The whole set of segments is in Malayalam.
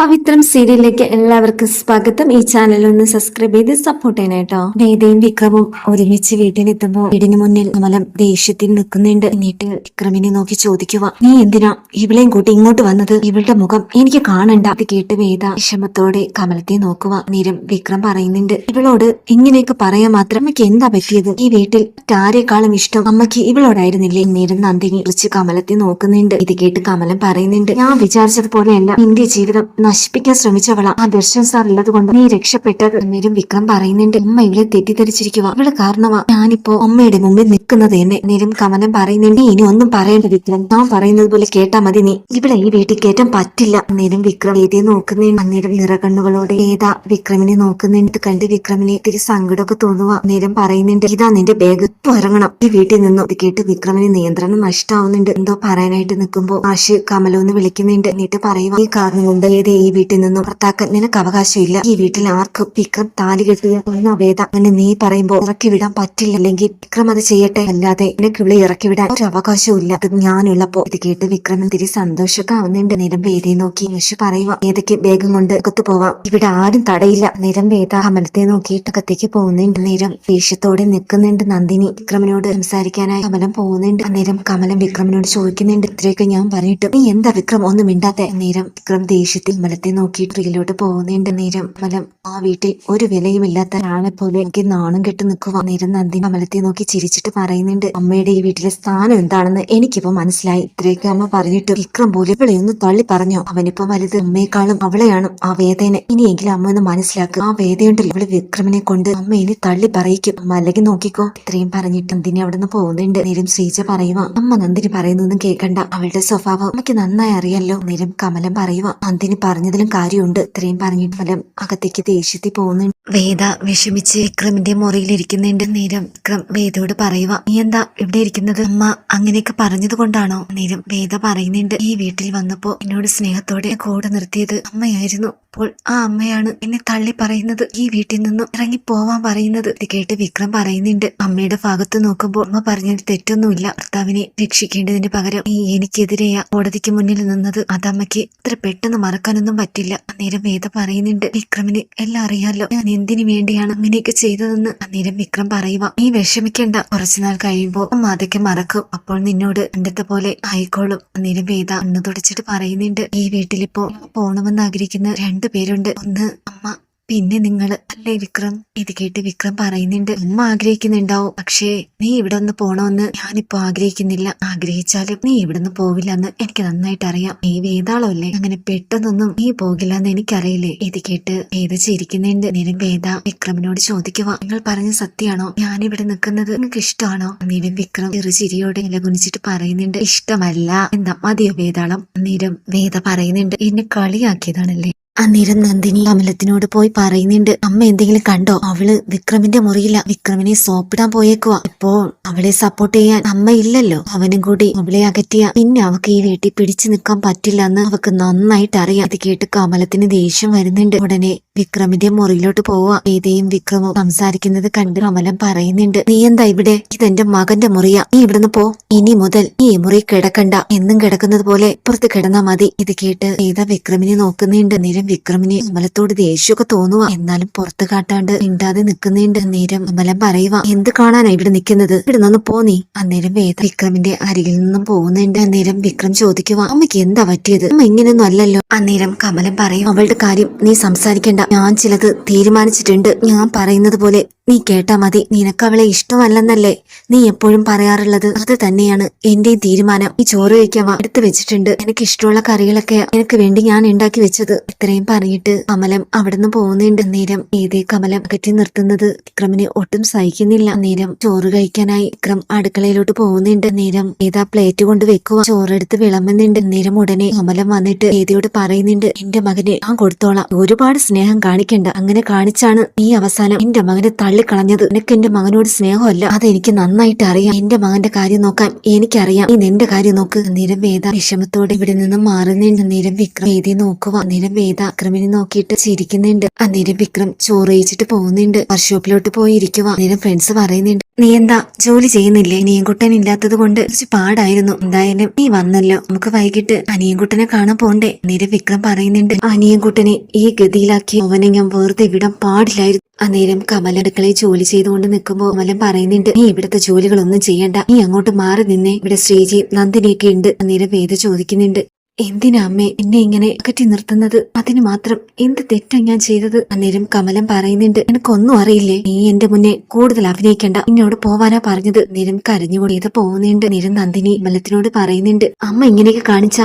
പവിത്രം സീരിയലിലേക്ക് എല്ലാവർക്കും സ്വാഗതം. ഈ ചാനൽ ഒന്ന് സബ്സ്ക്രൈബ് ചെയ്ത് സപ്പോർട്ട് ചെയ്യണേട്ടോ വേദയും വിക്രമും ഒരുമിച്ച് വീട്ടിലെത്തുമ്പോ വീടിന് മുന്നിൽ കമലം ദേഷ്യത്തിൽ നിൽക്കുന്നുണ്ട്. എന്നിട്ട് വിക്രമിനെ നോക്കി ചോദിക്കുക നീ എന്തിനാ ഇവളെയും കൂട്ടി ഇങ്ങോട്ട് വന്നത്? ഇവളുടെ മുഖം എനിക്ക് കാണണ്ട. അത് കേട്ട് വേദ വിഷമത്തോടെ കമലത്തെ നോക്കുക. നേരം വിക്രം പറയുന്നുണ്ട് ഇവളോട് ഇങ്ങനെയൊക്കെ പറയാൻ മാത്രം അമ്മയ്ക്ക് എന്താ പറ്റിയത്? ഈ വീട്ടിൽ ആരെക്കാളും ഇഷ്ടം അമ്മയ്ക്ക് ഇവളോടായിരുന്നില്ലേ? നേരം നന്ദിനി കുറിച്ച് കമലത്തെ നോക്കുന്നുണ്ട്. ഇത് കേട്ട് കമലം പറയുന്നുണ്ട് ഞാൻ വിചാരിച്ചതുപോലെയല്ല. നിന്റെ ജീവിതം നശിപ്പിക്കാൻ ശ്രമിച്ചവളാ. ആ ദർശൻ സാർ ഉള്ളത് കൊണ്ട് നീ രക്ഷപ്പെട്ടത് നേരം വിക്രം പറയുന്നുണ്ട്. അമ്മ ഇവളെ തെറ്റിദ്ധരിച്ചിരിക്കുക ഇവൾ കാരണമാ. ഞാനിപ്പോ അമ്മയുടെ മുമ്പിൽ നിൽക്കുന്നത് തന്നെ നേരം കമനം പറയുന്നുണ്ട്. ഇനി ഒന്നും പറയേണ്ട വിക്രം. ഞാൻ പറയുന്നത് പോലെ കേട്ടാ മതി നീ. ഇവിടെ ഈ വീട്ടിൽ കയറ്റാൻ പറ്റില്ല. നേരം വിക്രം ഏതേ നോക്കുന്നുണ്ട് അന്നേരം നിറകണ്ണുകളോടെ ഏതാ വിക്രമിനെ നോക്കുന്നുണ്ട് കണ്ട് വിക്രമിനെ ഇത്തിരി സങ്കടമൊക്കെ തോന്നുക നേരം പറയുന്നുണ്ട് ഇതാ നിന്റെ ബാഗ് ഇപ്പൊ ഇറങ്ങണം. ഈ വീട്ടിൽ നിന്നും ഇത് കേട്ട് വിക്രമിന് നിയന്ത്രണം നഷ്ടാവുന്നുണ്ട്. എന്തോ പറയാനായിട്ട് നിൽക്കുമ്പോ ആഷ് കമലോന്ന് വിളിക്കുന്നുണ്ട്. എന്നിട്ട് പറയുക ഈ കാരണം കൊണ്ട് ഏതേ ഈ വീട്ടിൽ നിന്നും പുറത്താക്കാൻ നിനക്ക് അവകാശമില്ല. ഈ വീട്ടിൽ ആർക്കും വിക്രം താലി കെട്ടിയ ഒന്ന വേദ അങ്ങനെ നീ പറയുമ്പോ ഇറക്കി വിടാൻ പറ്റില്ല. അല്ലെങ്കിൽ വിക്രം അത് ചെയ്യട്ടെ. അല്ലാതെ നിനക്ക് ഇവിടെ ഇറക്കി വിടാൻ ഒരു അവകാശവും ഇല്ല. അത് ഞാനുള്ളപ്പോ ഇത് കേട്ട് വിക്രമൻ തിരി സന്തോഷമൊക്കെ ആവുന്നുണ്ട് നിരം വേദയെ നോക്കി യശു പറയുക ഏതൊക്കെ വേഗം കൊണ്ട് അകത്ത് പോവാം? ഇവിടെ ആരും തടയില്ല. നിരം വേദ അമലത്തെ നോക്കിയിട്ട് അകത്തേക്ക് പോകുന്നുണ്ട്. നിരം ദേഷ്യത്തോടെ നിൽക്കുന്നുണ്ട്. നന്ദിനി വിക്രമനോട് സംസാരിക്കാനായി കമലം പോകുന്നുണ്ട്. അന്നേരം കമലം വിക്രമനോട് ചോദിക്കുന്നുണ്ട്. ഇത്രയൊക്കെ ഞാൻ പറഞ്ഞിട്ട് നീ എന്താ വിക്രം ഒന്നും മിണ്ടാത്ത? നേരം വിക്രം ദേഷ്യത്തിൽ കമലത്തെ നോക്കി ട്രീയിലോട്ട് പോകുന്നുണ്ട് നേരം കമലം ആ വീട്ടിൽ ഒരു വിലയുമില്ലാത്ത ഒരാളെ പോലെ എനിക്ക് നാണം കെട്ട് നിൽക്കുവാൻ നേരം നന്ദി കമലത്തെ നോക്കി ചിരിച്ചിട്ട് പറയുന്നുണ്ട് അമ്മയുടെ ഈ വീട്ടിലെ സ്ഥാനം എന്താണെന്ന് എനിക്കിപ്പോ മനസ്സിലായി. ഇത്രയൊക്കെ അമ്മ പറഞ്ഞിട്ട് വിക്രം പോലെ ഇവിടെ ഒന്ന് തള്ളി പറഞ്ഞോ അവനിപ്പോ വലുത് അമ്മയെക്കാളും അവളെയാണ് ആ വേദന. ഇനിയെങ്കിലും അമ്മ ഒന്ന് മനസ്സിലാക്കുക ആ വേദയുണ്ടല്ലോ ഇവൾ വിക്രമിനെ കൊണ്ട്. അമ്മ ഇനി തള്ളി പറയിക്കും. അമ്മ അല്ലെങ്കിൽ നോക്കിക്കോ. ഇത്രയും പറഞ്ഞിട്ട് നന്ദിനി അവിടെ നിന്ന് പോകുന്നുണ്ട്. നേരം ശ്രീജ പറയുക അമ്മ നന്ദിനി പറയുന്നൊന്നും കേൾക്കണ്ട അവളുടെ സ്വഭാവം അമ്മയ്ക്ക് നന്നായി അറിയാലോ. നേരം കമലം പറയുക നന്ദിനി പറഞ്ഞതിലും കാര്യമുണ്ട്. ഇത്രയും പറഞ്ഞിട്ട് ഫലം അകത്തേക്ക് ദേഷ്യത്തിൽ പോകുന്നുണ്ട്. വേദ വിഷമിച്ച് വിക്രമിന്റെ ഇരിക്കുന്നതിന്റെ നേരം. വിക്രം വേദയോട് പറയുക നീ എന്താ ഇവിടെ ഇരിക്കുന്നത്? അമ്മ അങ്ങനെയൊക്കെ പറഞ്ഞത് കൊണ്ടാണോ? നേരം വേദ പറയുന്നുണ്ട്. ഈ വീട്ടിൽ വന്നപ്പോ എന്നോട് സ്നേഹത്തോടെ കൂടെ നിർത്തിയത് അമ്മയായിരുന്നു. അപ്പോൾ ആ അമ്മയാണ് എന്നെ തള്ളി പറയുന്നത്. ഈ വീട്ടിൽ നിന്നും ഇറങ്ങി പോവാൻ പറയുന്നത്. ഇത് കേട്ട് വിക്രം പറയുന്നുണ്ട്. അമ്മയുടെ ഭാഗത്ത് നോക്കുമ്പോൾ അമ്മ പറഞ്ഞതിൽ തെറ്റൊന്നുമില്ല. ഭർത്താവിനെ രക്ഷിക്കേണ്ടതിന് പകരം ഈ എനിക്കെതിരെയാ കോടതിക്ക് മുന്നിൽ നിന്നത്. അതമ്മയ്ക്ക് ഇത്ര പെട്ടെന്ന് മറക്കാനൊന്നും പറ്റില്ല. അന്നേരം വേദ പറയുന്നുണ്ട് വിക്രമിന് എല്ലാം അറിയാലോ. ഞാൻ എന്തിനു വേണ്ടിയാണ് അങ്ങനെയൊക്കെ ചെയ്തതെന്ന്? അന്നേരം വിക്രം പറയുക നീ വിഷമിക്കേണ്ട. കുറച്ചുനാൾ കഴിയുമ്പോൾ മാതയ്ക്ക് മറക്കും. അപ്പോൾ നിന്നോട് പണ്ടത്തെ പോലെ ആയിക്കോളും. അന്നേരം വേദ അന്ന് തുടച്ചിട്ട് പറയുന്നുണ്ട് ഈ വീട്ടിലിപ്പോ പോണമെന്ന് ആഗ്രഹിക്കുന്ന രണ്ടു പേരുണ്ട്. ഒന്ന് അമ്മ പിന്നെ നിങ്ങൾ അല്ലേ വിക്രം? ഇത് കേട്ട് വിക്രം പറയുന്നുണ്ട്. ഉമ്മ ആഗ്രഹിക്കുന്നുണ്ടാവും. പക്ഷേ നീ ഇവിടെ ഒന്ന് പോണോന്ന് ഞാനിപ്പോ ആഗ്രഹിക്കുന്നില്ല. ആഗ്രഹിച്ചാലും നീ ഇവിടെ നിന്ന് പോവില്ലെന്ന് എനിക്ക് നന്നായിട്ട് അറിയാം. നീ വേതാളോ അല്ലേ? അങ്ങനെ പെട്ടെന്നൊന്നും നീ പോകില്ലെന്ന് എനിക്കറിയില്ലേ. ഇത് കേട്ട് വേദ ചിരിക്കുന്നുണ്ട്. നേരം വേദ വിക്രമിനോട് ചോദിക്കുക നിങ്ങൾ പറഞ്ഞ സത്യമാണോ? ഞാനിവിടെ നിൽക്കുന്നത് നിങ്ങൾക്ക് ഇഷ്ടമാണോ? നേരം വിക്രം ചെറു ചിരിയോടെ നിലകുനിച്ചിട്ട് പറയുന്നുണ്ട്. ഇഷ്ടമല്ല. എന്താ മതിയോ വേതാളം? നേരം വേദ പറയുന്നുണ്ട്. എന്നെ കളിയാക്കിയതാണല്ലേ? അന്നേരം നന്ദിനി കമലത്തിനോട് പോയി പറയുന്നുണ്ട് അമ്മ എന്തെങ്കിലും കണ്ടോ? അവൾ വിക്രമിന്റെ മുറിയില്ല. വിക്രമിനെ സോപ്പിടാൻ പോയേക്കുവാ. ഇപ്പോൾ അവളെ സപ്പോർട്ട് ചെയ്യാൻ അമ്മ ഇല്ലല്ലോ. അവനും കൂടി അവളെ അകറ്റിയ. പിന്നെ അവക്ക് ഈ വീട്ടിൽ പിടിച്ചു നിൽക്കാൻ പറ്റില്ല എന്ന് അവക്ക് നന്നായിട്ട് അറിയാം. ഇത് കേട്ട് കമലത്തിന് ദേഷ്യം വരുന്നുണ്ട്. ഉടനെ വിക്രമിന്റെ മുറിയിലോട്ട് പോവാ. ഏതയും വിക്രമും സംസാരിക്കുന്നത് കണ്ട് കമലം പറയുന്നുണ്ട് നീ എന്താ ഇവിടെ? ഇതെന്റെ മകന്റെ മുറിയാ. നീ ഇവിടുന്ന് പോ. ഇനി മുതൽ നീ ഈ മുറി കിടക്കണ്ട. എന്നും കിടക്കുന്നത് പോലെ പുറത്ത് കിടന്നാ മതി. ഇത് കേട്ട് ഏതാ വിക്രമിനെ നോക്കുന്നുണ്ട്. നേരം വിക്രമിന് അമലത്തോട് ദേഷ്യമൊക്കെ തോന്നുക എന്നാലും പുറത്ത് കാട്ടാണ്ട് മിണ്ടാതെ നിൽക്കുന്നുണ്ട് നേരം അമലം പറയുക എന്ത് കാണാനാ ഇവിടെ നിൽക്കുന്നത്? ഇവിടെ നിന്ന് പോ നീ. അന്നേരം വേദ വിക്രമിന്റെ അരികിൽ നിന്നും പോകുന്നുണ്ട് അന്നേരം വിക്രം ചോദിക്കുക അമ്മയ്ക്ക് എന്താ പറ്റിയത്? അമ്മ ഇങ്ങനെയൊന്നും അല്ലല്ലോ. അന്നേരം കമലം പറയും അവളുടെ കാര്യം നീ സംസാരിക്കണ്ട. ഞാൻ ചിലത് തീരുമാനിച്ചിട്ടുണ്ട്. ഞാൻ പറയുന്നത് പോലെ നീ കേട്ടാ മതി. നിനക്ക് അവളെ ഇഷ്ടമല്ലെന്നല്ലേ നീ എപ്പോഴും പറയാറുള്ളത്? അത് തന്നെയാണ് എന്റെയും തീരുമാനം. ഈ ചോറ് കഴിക്കാൻ എടുത്തു വെച്ചിട്ടുണ്ട്. എനിക്ക് ഇഷ്ടമുള്ള കറികളൊക്കെ എനിക്ക് വേണ്ടി ഞാൻ ഉണ്ടാക്കി വെച്ചത്. ഇത്രയും പറഞ്ഞിട്ട് കമലം അവിടുന്ന് പോകുന്നുണ്ട് നേരം ഏതേ കമലം അകറ്റി നിർത്തുന്നത് വിക്രമിനെ ഒട്ടും സഹിക്കുന്നില്ല. നേരം ചോറ് കഴിക്കാനായി വിക്രം അടുക്കളയിലോട്ട് പോകുന്നുണ്ട് നേരം ഏതാ പ്ലേറ്റ് കൊണ്ട് വെക്കുക ചോറെടുത്ത് വിളമ്പുന്നുണ്ട് നേരം ഉടനെ കമലം വന്നിട്ട് ഏതയോട് പറയുന്നുണ്ട്? എന്റെ മകനെ ഞാൻ കൊടുത്തോളാം. ഒരുപാട് സ്നേഹം കാണിക്കണ്ട. അങ്ങനെ കാണിച്ചാണ് നീ അവസാനം എന്റെ മകനെ തള്ളി തള്ളിക്കളഞ്ഞത്. നിനക്ക് എന്റെ മകനോട് സ്നേഹമല്ല. അതെനിക്ക് നന്നായിട്ട് അറിയാം. എന്റെ മകന്റെ കാര്യം നോക്കാൻ എനിക്കറിയാം. ഈ നിന്റെ കാര്യം നോക്ക്. നിരം വേദ വിഷമത്തോടെ ഇവിടെ നിന്നും മാറുന്നുണ്ട് നിരം വിക്രം വേദി നോക്കുക നിരം വേദ വിക്രമിനെ നോക്കിയിട്ട് ചിരിക്കുന്നുണ്ട്. അന്നേരം വിക്രം ചോറയിച്ചിട്ട് പോകുന്നുണ്ട്. വർക്ക്ഷോപ്പിലോട്ട് പോയി ഇരിക്കുക അന്നേരം ഫ്രണ്ട്സ് പറയുന്നുണ്ട് നീ എന്താ ജോലി ചെയ്യുന്നില്ലേ? അനിയൻകുട്ടൻ ഇല്ലാത്തത് കൊണ്ട് കുറച്ച് പാടായിരുന്നു. എന്തായാലും നീ വന്നല്ലോ. നമുക്ക് വൈകിട്ട് അനിയൻകുട്ടനെ കാണാൻ പോണ്ടേ? അന്നേരം വിക്രം പറയുന്നുണ്ട് അനിയൻകുട്ടനെ ഈ ഗതിയിലാക്കി അവനെ ഞാൻ വെറുതെ വിടാൻ പാടില്ലായിരുന്നു. അന്നേരം കമൽ ജോലി ചെയ്തുകൊണ്ട് നിൽക്കുമ്പോൾ കമലൻ പറയുന്നുണ്ട് നീ ഇവിടുത്തെ ജോലികളൊന്നും ചെയ്യണ്ട. നീ അങ്ങോട്ട് മാറി നിന്നേ. ഇവിടെ ശ്രീജി നന്ദിനിയൊക്കെ ഉണ്ട്. അന്നേരം വേദ ചോദിക്കുന്നുണ്ട് എന്തിനാ അമ്മേ എന്നെ ഇങ്ങനെ അകറ്റി നിർത്തുന്നത്? അതിന് മാത്രം എന്ത് തെറ്റാ ഞാൻ ചെയ്തത്? അന്നേരം കമലം പറയുന്നുണ്ട് എനിക്കൊന്നും അറിയില്ലേ? നീ എന്റെ മുന്നേ കൂടുതൽ അഭിനയിക്കണ്ട. എന്നോട് പോവാനാ പറഞ്ഞത്. നിരം കരഞ്ഞുകൊണ്ട് ഇത് പോകുന്നുണ്ട്. നിരം നന്ദിനി കമലത്തിനോട് പറയുന്നുണ്ട് അമ്മ ഇങ്ങനെയൊക്കെ കാണിച്ച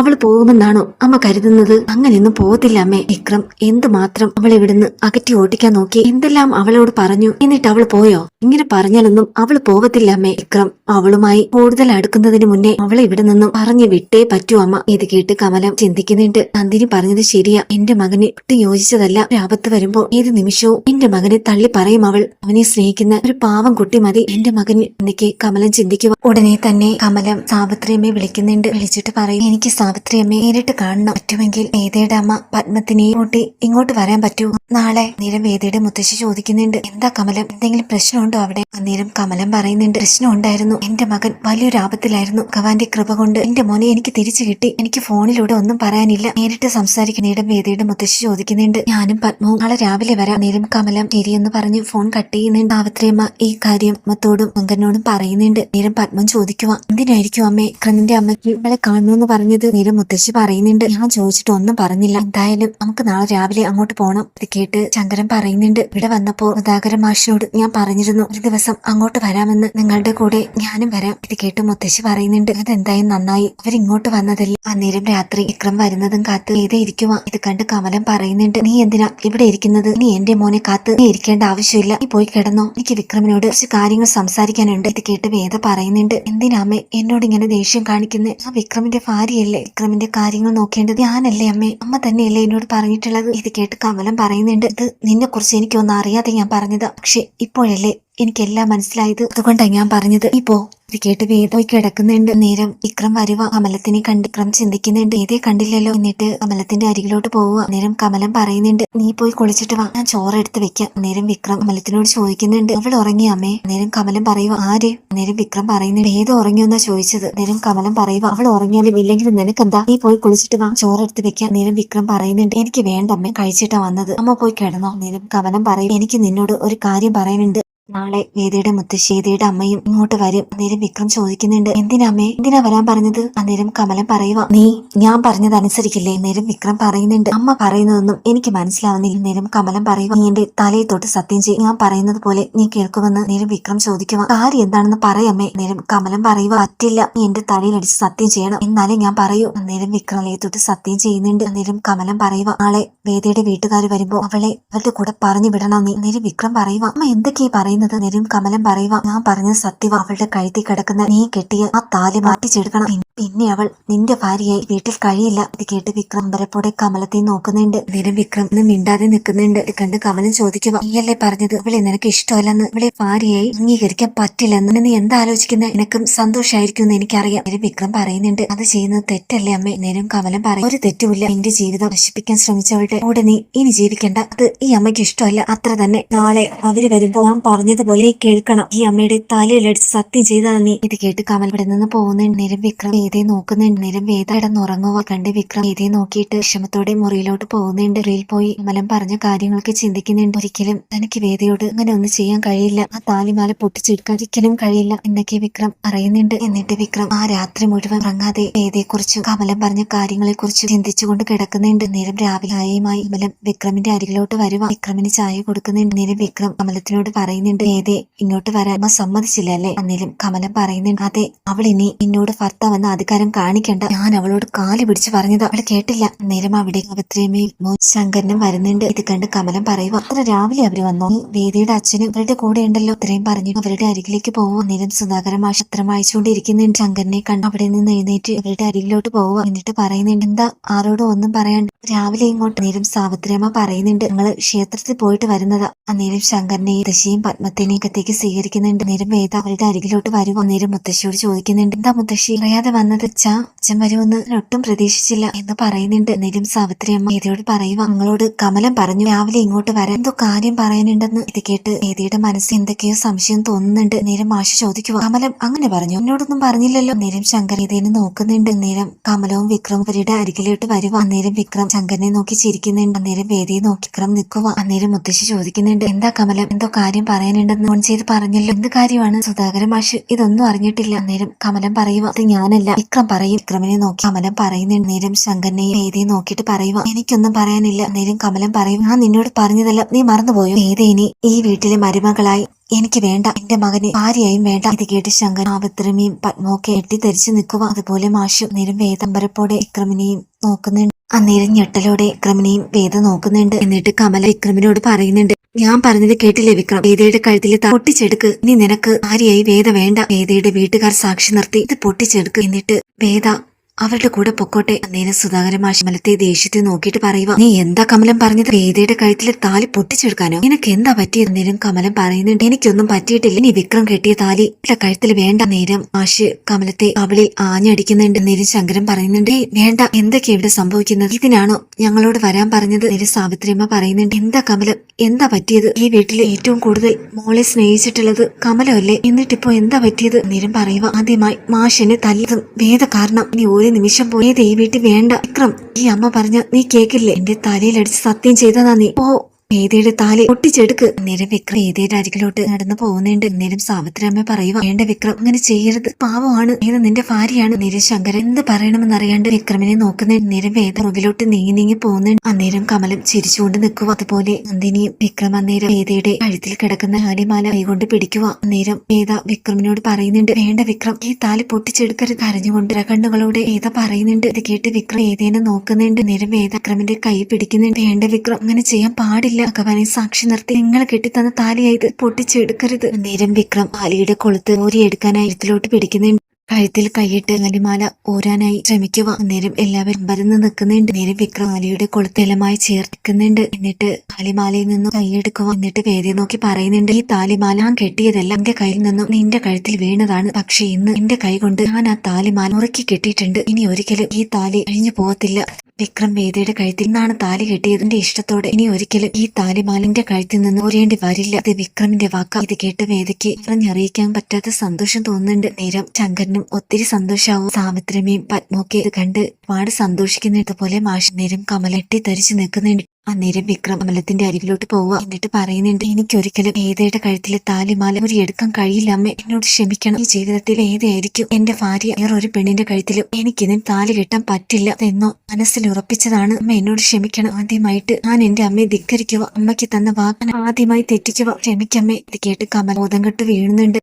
അവൾ പോകുമെന്നാണോ അമ്മ കരുതുന്നത്? അങ്ങനെയൊന്നും പോകത്തില്ല അമ്മേ. വിക്രം എന്തുമാത്രം അവൾ ഇവിടുന്ന് അകറ്റി ഓട്ടിക്കാൻ നോക്കി? എന്തെല്ലാം അവളോട് പറഞ്ഞു? എന്നിട്ട് അവൾ പോയോ? ഇങ്ങനെ പറഞ്ഞാലൊന്നും അവൾ പോകത്തില്ല അമ്മേ. വിക്രം അവളുമായി കൂടുതൽ അടുക്കുന്നതിന് മുന്നേ അവളെ ഇവിടെ നിന്നും പറഞ്ഞു വിട്ടേ പറ്റൂ അമ്മ. ഇത് കേട്ട് കമലം ചിന്തിക്കുന്നുണ്ട്. നന്ദിനി പറഞ്ഞത് ശരിയാ. എന്റെ മകന് ഒട്ടും യോജിച്ചതല്ല. ഒരു ആപത്ത് വരുമ്പോ ഏത് നിമിഷവും എന്റെ മകനെ തള്ളി പറയും അവൾ. അവനെ സ്നേഹിക്കുന്ന ഒരു പാവം കുട്ടി മതി. എന്റെ മകന് എന്നൊക്കെ കമലം ചിന്തിക്കുക. ഉടനെ തന്നെ കമലം സാവിത്രിയമ്മയെ വിളിക്കുന്നുണ്ട്. വിളിച്ചിട്ട് പറയും എനിക്ക് സാവിത്രിയമ്മയെ നേരിട്ട് കാണണം. പറ്റുമെങ്കിൽ വേദയുടെ അമ്മ പത്മത്തിനെ കൂട്ടി ഇങ്ങോട്ട് വരാൻ പറ്റുമോ നാളെ നേരം വേദയുടെ മുത്തശ്ശി ചോദിക്കുന്നുണ്ട് എന്താ കമലം? എന്തെങ്കിലും പ്രശ്നമുണ്ടോ അവിടെ? അന്നേരം കമലം പറയുന്നുണ്ട് പ്രശ്നം ഉണ്ടായിരുന്നു എന്റെ മകൻ വലിയൊരു ആപത്തിലായിരുന്നു. ഭഗവാന്റെ കൃപ കൊണ്ട് എന്റെ മോനെ എനിക്ക് തിരിച്ചു കിട്ടി. എനിക്ക് ഫോണിലൂടെ ഒന്നും പറയാനില്ല. നേരിട്ട് സംസാരിക്കുന്നതിടം വേദയുടെ മുത്തശ്ശി ചോദിക്കുന്നുണ്ട്. ഞാനും പത്മവും നാളെ രാവിലെ വരാം. നേരം കമലം ശരിയെന്ന് പറഞ്ഞ് ഫോൺ കട്ട് ചെയ്യുന്നുണ്ട്. സാവിത്രിയമ്മ ഈ കാര്യം അമ്മത്തോടും മങ്കനോടും പറയുന്നുണ്ട്. നേരം പത്മം ചോദിക്കുക എന്തിനായിരിക്കും അമ്മേ? കണ്ണിന്റെ അമ്മയ്ക്ക് ഇവളെ കാണുമെന്ന് പറഞ്ഞത് നേരം മുത്തശ്ശി പറയുന്നുണ്ട്. ഞാൻ ചോദിച്ചിട്ട് ഒന്നും പറഞ്ഞില്ല. എന്തായാലും നമുക്ക് നാളെ രാവിലെ അങ്ങോട്ട് പോകണം ഇത് കേട്ട് ശങ്കരൻ പറയുന്നുണ്ട്. ഇവിടെ വന്നപ്പോ മതാകര മാഷിനോട് ഞാൻ പറഞ്ഞിരുന്നു ഒരു ദിവസം അങ്ങോട്ട് വരാമെന്ന് നിങ്ങളുടെ കൂടെ ഞാനും വരാം. ഇത് കേട്ട് മുത്തശ്ശി പറയുന്നുണ്ട്. അതെന്തായാലും നന്നായി. അവരിങ്ങോട്ട് വന്നതല്ല? അന്നേരം രാത്രി വിക്രം വരുന്നതും കാത്ത് ഏതേ ഇരിക്കുക ഇത് കണ്ട് കമലം പറയുന്നുണ്ട് നീ എന്തിനാ ഇവിടെ ഇരിക്കുന്നത്? നീ എന്റെ മോനെ കാത്ത് നീ ഇരിക്കേണ്ട ആവശ്യമില്ല. നീ പോയി കിടന്നോ. എനിക്ക് വിക്രമിനോട് കുറച്ച് കാര്യങ്ങൾ സംസാരിക്കാനുണ്ട്. ഇത് കേട്ട് വേദ പറയുന്നുണ്ട് എന്തിനാമ്മേ എന്നോട് ഇങ്ങനെ ദേഷ്യം കാണിക്കുന്നത് ആ വിക്രമിന്റെ ഭാര്യയല്ലേ. വിക്രമിന്റെ കാര്യങ്ങൾ നോക്കേണ്ടത് ഞാനല്ലേ അമ്മേ. അമ്മ തന്നെയല്ലേ എന്നോട് പറഞ്ഞിട്ടുള്ളത്. ഇത് കേട്ട് കമലം പറയുന്നുണ്ട് ഇത് നിന്നെ കുറിച്ച് എനിക്കൊന്നും അറിയാതെ ഞാൻ പറഞ്ഞത്. പക്ഷെ ഇപ്പോഴല്ലേ എനിക്കെല്ലാം മനസ്സിലായത്. അതുകൊണ്ടാണ് ഞാൻ പറഞ്ഞത്. ഇപ്പോ ഇത് കേട്ട് വേദം കിടക്കുന്നുണ്ട്. നേരം വിക്രം വരുവ. കമലത്തിനെ കണ്ട് വിക്രം ചിന്തിക്കുന്നുണ്ട്. ഏതേ കണ്ടില്ലല്ലോ. എന്നിട്ട് കമലത്തിന്റെ അരികിലോട്ട് പോവുക നേരം കമലം പറയുന്നുണ്ട് നീ പോയി കുളിച്ചിട്ട് വാ. ഞാൻ ചോറെടുത്ത് വെക്കാം. നേരം വിക്രം കമലത്തിനോട് ചോദിക്കുന്നുണ്ട് അവൾ ഉറങ്ങി അമ്മേ? നേരം കമലം പറയുക ആര്? നേരം വിക്രം പറയുന്നുണ്ട് ഏതോ ഉറങ്ങിയെന്നാ ചോദിച്ചത്. നേരം കമലം പറയുക അവൾ ഉറങ്ങിയാലും ഇല്ലെങ്കിലും നിനക്കെന്താ? നീ പോയി കുളിച്ചിട്ട് വാ. ചോറെടുത്ത് വെക്കാം. നേരം വിക്രം പറയുന്നുണ്ട് എനിക്ക് വേണ്ട അമ്മേ കഴിച്ചിട്ടാ വന്നത്. അമ്മ പോയി കിടന്നോ. നേരം കമലം പറയും എനിക്ക് നിന്നോട് ഒരു കാര്യം പറയാനുണ്ട്. നാളെ വേദിയുടെ മുത്തശ്ശേദിയുടെ അമ്മയും ഇങ്ങോട്ട് വരും. അന്നേരം വിക്രം ചോദിക്കുന്നുണ്ട് എന്തിനമ്മേ? എന്തിനാ വരാൻ പറഞ്ഞത്? അന്നേരം കമലം പറയുക നീ ഞാൻ പറഞ്ഞത് അനുസരിക്കില്ലേ വിക്രം പറയുന്നുണ്ട് അമ്മ പറയുന്നതൊന്നും എനിക്ക് മനസ്സിലാവുന്നില്ല. നേരം കമലം പറയുക നീ എന്റെ തലയിൽ തൊട്ട് സത്യം ചെയ്യും. ഞാൻ പറയുന്നത് പോലെ നീ കേൾക്കുമെന്ന്. നേരം വിക്രം ചോദിക്കുക കാര്യം എന്താണെന്ന് പറയമ്മേ? നേരം കമലം പറയുക പറ്റില്ല നീ എന്റെ തലയിൽ അടിച്ച് സത്യം ചെയ്യണം. എന്നാലേ ഞാൻ പറയൂ. അന്നേരം വിക്രം തലയിൽ തൊട്ട് സത്യം ചെയ്യുന്നുണ്ട്. അന്നേരം കമലം പറയുക നാളെ വേദിയുടെ വീട്ടുകാർ വരുമ്പോ അവളെ അവരുടെ കൂടെ പറഞ്ഞു വിടണം നീ. നേരം വിക്രം പറയുക അമ്മ എന്തൊക്കെയാ പറയുന്നത് നേരം കമലം പറയുക ഞാൻ പറഞ്ഞ സത്യവ. അവളുടെ കഴുത്തി കിടക്കുന്ന നീ കെട്ടിയ ആ താലി മാറ്റിച്ചെടുക്കണം. പിന്നെ അവൾ നിന്റെ ഭാര്യയായി വീട്ടിൽ കഴിയില്ല. ഇത് കേട്ട് വിക്രം അമ്പരപ്പോടെ കമലത്തെ നോക്കുന്നുണ്ട്. നേരം വിക്രം ഇന്ന് മിണ്ടാതെ നിൽക്കുന്നുണ്ട്. കണ്ട് കമലം ചോദിക്കുക നീയല്ലേ പറഞ്ഞത്? ഇവളെ നിനക്ക് ഇഷ്ടമല്ലെന്ന്. ഇവളെ ഭാര്യയായി അംഗീകരിക്കാൻ പറ്റില്ലെന്ന്. നീ എന്താ ആലോചിക്കുന്നത് നിനക്കും സന്തോഷമായിരിക്കും എന്ന് എനിക്കറിയാം. നേരം വിക്രം പറയുന്നുണ്ട് അത് ചെയ്യുന്നത് തെറ്റല്ലേ അമ്മേ? നേരം കമലം പറയും ഒരു തെറ്റുമില്ല. എന്റെ ജീവിതം നശിപ്പിക്കാൻ ശ്രമിച്ചവളുടെ കൂടെ നീ ഇനി ജീവിക്കേണ്ട. അത് ഈ അമ്മയ്ക്ക് ഇഷ്ടമല്ല. അത്ര തന്നെ. നാളെ അവർ വരുമ്പോൾ ഞാൻ പറഞ്ഞതുപോലെ കേൾക്കണം. ഈ അമ്മയുടെ തലയിലടിച്ച് സത്യം ചെയ്താൽ നീ ഇത് കേട്ട് കമൽ ഇവിടെ നിന്ന് പോകുന്ന നേരം വിക്രം വേദയെ നോക്കുന്നുണ്ട് നേരം വേദ കിടന്നുറങ്ങുക കണ്ട് വിക്രം വേദയെ നോക്കിയിട്ട് വിഷമത്തോടെ മുറിയിലോട്ട് പോകുന്നുണ്ട് മുറിയിൽ പോയി മലം പറഞ്ഞ കാര്യങ്ങളൊക്കെ ചിന്തിക്കുന്നുണ്ട്. ഒരിക്കലും തനിക്ക് വേദയോട് അങ്ങനെ ഒന്നും ചെയ്യാൻ കഴിയില്ല. ആ താലിമാല പൊട്ടിച്ചെടുക്കാൻ ഒരിക്കലും കഴിയില്ല എന്നൊക്കെ വിക്രം അറിയുന്നുണ്ട് എന്നിട്ട് വിക്രം ആ രാത്രി മുഴുവൻ ഉറങ്ങാതെ വേദയെക്കുറിച്ചും കമലം പറഞ്ഞ കാര്യങ്ങളെക്കുറിച്ചും ചിന്തിച്ചുകൊണ്ട് കിടക്കുന്നുണ്ട്. നേരം രാവിലെ ആയുമായി കമലം വിക്രമിന്റെ അരികിലോട്ട് വരുക വിക്രമിന് ചായ കൊടുക്കുന്നുണ്ട്. നേരം വിക്രം കമലത്തിനോട് പറയുന്നുണ്ട്. പറയുന്നുണ്ട് ഏതെ ഇങ്ങോട്ട് വരാൻ അമ്മ സമ്മതിച്ചില്ല അല്ലേ? അന്നേലും കമലം പറയുന്നുണ്ട് അതെ അവൾ ഇനി എന്നോട് ഭർത്താവെന്ന അധികാരം കാണിക്കണ്ട. ഞാൻ അവളോട് കാൽ പിടിച്ച് പറഞ്ഞത്. അവൾ കേട്ടില്ല. അന്നേരം അവിടെ അവത്രേമയും മോൻ ശങ്കരനും വരുന്നുണ്ട്. ഇത് കണ്ട് കമലം പറയുക അത്ര രാവിലെ അവർ വന്നു? വേദിയുടെ അച്ഛനും അവരുടെ കൂടെ ഉണ്ടല്ലോ. ഇത്രയും പറഞ്ഞു അവരുടെ അരികിലേക്ക് പോകും അന്നേരം സുധാകരൻ മാഷ് അത്ര വായിച്ചുകൊണ്ടിരിക്കുന്നുണ്ട് ശങ്കരനെ കണ്ട് അവിടെ നിന്ന് എഴുന്നേറ്റ് അവരുടെ അരികിലോട്ട് പോവുക എന്നിട്ട് പറയുന്നുണ്ട് എന്താ ആരോടും ഒന്നും പറയാണ്ട്. രാവിലെ ഇങ്ങോട്ട്. നേരം സാവിത്രിയമ്മ പറയുന്നുണ്ട് ഞങ്ങൾ ക്ഷേത്രത്തിൽ പോയിട്ട് വരുന്നതാ. അന്നേരം ശങ്കരനെയും ദശയും പത്മത്തിനെയും അകത്തേക്ക് സ്വീകരിക്കുന്നുണ്ട്. നേരം വേദ അവളുടെ അരികിലോട്ട് വരുമോ? നേരം മുത്തശ്ശിയോട് ചോദിക്കുന്നുണ്ട്. എന്താ മുത്തശ്ശി? അറിയാതെ വന്നത് അച്ഛാ അച്ഛൻ വരുമെന്ന് ഒട്ടും പ്രതീക്ഷിച്ചില്ല എന്ന് പറയുന്നുണ്ട്. നേരം സാവിത്രി അമ്മ വേദയോട് പറയുക ഞങ്ങളോട് കമലം പറഞ്ഞു രാവിലെ ഇങ്ങോട്ട് വരാൻ എന്തോ കാര്യം പറയാനുണ്ടെന്ന്. ഇത് കേട്ട് ഏതയുടെ മനസ്സിൽ എന്തൊക്കെയോ സംശയം തോന്നുന്നുണ്ട്. നേരം മാഷി ചോദിക്കുക കമലം അങ്ങനെ പറഞ്ഞു? എന്നോടൊന്നും പറഞ്ഞില്ലല്ലോ? നേരം ശങ്കർ ഇതേനെ നോക്കുന്നുണ്ട്. നേരം കമലവും വിക്രമും അവരുടെ അരികിലോട്ട് വരുക അന്നേരം വിക്രം ശങ്കരനെ നോക്കി ചിരിക്കുന്നുണ്ട്. അന്നേരം വേദിയെ നോക്കി വിക്രം നിൽക്കുക അന്നേരം മുത്തശ്ശി ചോദിക്കുന്നുണ്ട് എന്താ കമലം? എന്തോ കാര്യം പറയാനുണ്ടെന്ന് ഫോൺ ചെയ്ത് പറഞ്ഞല്ലോ. എന്ത് കാര്യമാണ്? സുധാകര മാഷ് ഇതൊന്നും അറിഞ്ഞിട്ടില്ല. നേരം കമലം പറയുക അത് ഞാനല്ല. വിക്രം പറയും വിക്രമിനെ നോക്കി. കമലം പറയുന്നുണ്ട് നേരം ശങ്കരനെയും വേദിയെ നോക്കിയിട്ട് പറയുക എനിക്കൊന്നും പറയാനില്ല. നേരം കമലം പറയും ഞാൻ നിന്നോട് പറഞ്ഞതല്ല നീ മറന്നുപോയോ? വേദേനി ഈ വീട്ടിലെ മരുമകളായി എനിക്ക് വേണ്ട. എന്റെ മകന് ഭാര്യയായും വേണ്ട. ഇത് കേട്ട് ശങ്കർ ആവത്രമിയും പത്മൊക്കെ എട്ടിത്തെരിച്ചു നിൽക്കുക. അതുപോലെ മാഷു നേരം വേദംബരപ്പോടെ വിക്രമിനെയും നോക്കുന്നുണ്ട്. അന്നേരം ഞെട്ടലോടെ വിക്രമിനെയും വേദ നോക്കുന്നുണ്ട്. എന്നിട്ട് കമല വിക്രമിനോട് പറയുന്നുണ്ട് ഞാൻ പറഞ്ഞത് കേട്ടില്ലേ വിക്രം? വേദയുടെ കഴുത്തിൽ പൊട്ടിച്ചെടുക്ക്. നീ നിനക്ക് ഭാര്യയായി വേദ വേണ്ട. വേദയുടെ വീട്ടുകാർ സാക്ഷി നിർത്തി. ഇത് പൊട്ടിച്ചെടുക്ക്. എന്നിട്ട് വേദ അവരുടെ കൂടെ പൊക്കോട്ടെ അന്നേരം സുധാകര മാഷ് മലത്തെ ദേഷ്യത്തെ നോക്കിയിട്ട് പറയുക നീ എന്താ കമലം പറഞ്ഞത്? വേദയുടെ കഴുത്തിലെ താലി പൊട്ടിച്ചെടുക്കാനോ? നിനക്ക് എന്താ പറ്റിയത്? നേരം കമലം പറയുന്നുണ്ട് എനിക്കൊന്നും പറ്റിയിട്ടില്ല. നീ വിക്രം കെട്ടിയ താലി കഴുത്തിൽ വേണ്ട. നേരം മാഷ് കമലത്തെ അവളിൽ ആഞ്ഞടിക്കുന്നുണ്ട്. നേരം ശങ്കരൻ പറയുന്നുണ്ട് വേണ്ട. എന്തൊക്കെ ഇവിടെ സംഭവിക്കുന്നത്? ഇതിനാണോ ഞങ്ങളോട് വരാൻ പറഞ്ഞത്? നേരം സാവിത്രിയമ്മ പറയുന്നുണ്ട് എന്താ കമലം? എന്താ പറ്റിയത്? ഈ വീട്ടിൽ ഏറ്റവും കൂടുതൽ മോളെ സ്നേഹിച്ചിട്ടുള്ളത് കമലമല്ലേ? എന്നിട്ടിപ്പോ എന്താ പറ്റിയത്? നേരം പറയുക ആദ്യമായി മാഷിനെ തല്ലതും വേദ കാരണം ഇനി ഒരു നിമിഷം പോയേ ഈ വീട്ടിൽ വേണ്ട. വിക്രം ഈ അമ്മ പറഞ്ഞ നീ കേക്കില്ലേ? എന്റെ തലയിലടിച്ച് സത്യം ചെയ്തതാ നീ. ഓ വേദയുടെ താലി ഒട്ടിച്ചെടുക്ക്. അന്നേരം വിക്രം വേദയുടെ അരികിലോട്ട് നടന്നു പോകുന്നുണ്ട്. അന്നേരം സാവിത്രിയമ്മ പറയുക വേണ്ട വിക്രം അങ്ങനെ ചെയ്യരുത്. പാവമാണ്. ഏത് നിന്റെ ഭാര്യയാണ്. നേരം ശങ്കരൻ എന്ത് പറയണമെന്ന് അറിയാണ്ട് വിക്രമിനെ നോക്കുന്ന? നേരം വേദ മുകളിലോട്ട് നീങ്ങി നീങ്ങി പോകുന്നുണ്ട്. അന്നേരം കമലം ചിരിച്ചുകൊണ്ട് നിൽക്കുക അതുപോലെ നന്ദിനിയും വിക്രം അന്നേരം വേദയുടെ കഴുത്തിൽ കിടക്കുന്ന ഹാലിമാല കൈകൊണ്ട് പിടിക്കുക അന്നേരം വേദ വിക്രമിനോട് പറയുന്നുണ്ട് വേണ്ട വിക്രം ഈ താലി പൊട്ടിച്ചെടുക്കരുത്. കരഞ്ഞുകൊണ്ട് കണ്ണുകളോട് വേദ പറയുന്നുണ്ട്. ഇത് കേട്ട് വിക്രം വേദേനെ നോക്കുന്നുണ്ട്. നേരം വേദ വിക്രമിന്റെ കൈ പിടിക്കുന്നുണ്ട്. വേണ്ട വിക്രം അങ്ങനെ ചെയ്യാൻ പാടില്ല. ഭഗവാനെ സാക്ഷി നിർത്തി നിങ്ങൾ കെട്ടിത്തന്ന താലിയായത് പൊട്ടിച്ചെടുക്കരുത്. നേരം വിക്രം താലിയുടെ കൊളുത്ത് ഊരിയെടുക്കാനായി ഇരുത്തിലോട്ട് പിടിക്കുന്നുണ്ട്. കഴുത്തിൽ കൈയിട്ട് അലിമാല ഓരാനായി ശ്രമിക്കുക. നേരം എല്ലാവരും പരന്ന് നിൽക്കുന്നുണ്ട്. നേരം വിക്രം അലിയുടെ കൊളുത്തലമായി ചേർക്കുന്നുണ്ട് എന്നിട്ട് താലിമാലയിൽ നിന്നും കൈയെടുക്കുക. എന്നിട്ട് വേദി നോക്കി പറയുന്നുണ്ട് ഈ താലിമാല ഞാൻ കെട്ടിയതല്ല. എന്റെ കയ്യിൽ നിന്നും നിന്റെ കഴുത്തിൽ വീണതാണ്. പക്ഷെ ഇന്ന് എന്റെ കൈ കൊണ്ട് ഞാൻ ആ താലിമാല മുറുക്കി കെട്ടിയിട്ടുണ്ട്. ഇനി ഒരിക്കലും ഈ താലി അഴിഞ്ഞു പോകത്തില്ല. വിക്രം വേദയുടെ കഴുത്തിൽ നിന്നാണ് താലി കെട്ടിയതിന്റെ ഇഷ്ടത്തോടെ ഇനി ഒരിക്കലും ഈ താലിമാലിന്റെ കഴുത്തിൽ നിന്ന് ഊരേണ്ടി വരില്ല. ഇത് വിക്രമിന്റെ വാക്ക. ഇത് കേട്ട് വേദയ്ക്ക് പറഞ്ഞറിയിക്കാൻ പറ്റാത്ത സന്തോഷം തോന്നുന്നുണ്ട്. നേരം ശങ്കരനും ഒത്തിരി സന്തോഷാവും. സാമിത്രമയും പത്മൊക്കെ ഇത് കണ്ട് ഒരുപാട് സന്തോഷിക്കുന്നതുപോലെ പോലെ മാഷ് നേരം കമലെട്ടി തരിച്ചു നിൽക്കുന്നുണ്ട്. അന്നേരം വിക്രം അമലത്തിന്റെ അരികിലോട്ട് പോവുക. എന്നിട്ട് പറയുന്നുണ്ട് എനിക്കൊരിക്കലും ഏതയുടെ കഴുത്തിലെ താലിമാല ഒരു എടുക്കാൻ കഴിയില്ല അമ്മ. എന്നോട് ക്ഷമിക്കണം. ഈ ജീവിതത്തിൽ ഏതായിരിക്കും എന്റെ ഭാര്യ? വേറൊരു പെണ്ണിന്റെ കഴുത്തിലും എനിക്കിതിന് താലി കെട്ടാൻ പറ്റില്ല എന്നോ മനസ്സിൽ ഉറപ്പിച്ചതാണ്. അമ്മ എന്നോട് ക്ഷമിക്കണം. ആദ്യമായിട്ട് ഞാൻ എന്റെ അമ്മയെ ധിക്കരിക്കുക. അമ്മയ്ക്ക് തന്ന വാക്ക് ഞാൻ ആദ്യമായി തെറ്റിക്കുക. ക്ഷമിക്കമ്മേ. ഇത് കേട്ട് കമൽ ബോധം കെട്ട് വീഴുന്നുണ്ട്.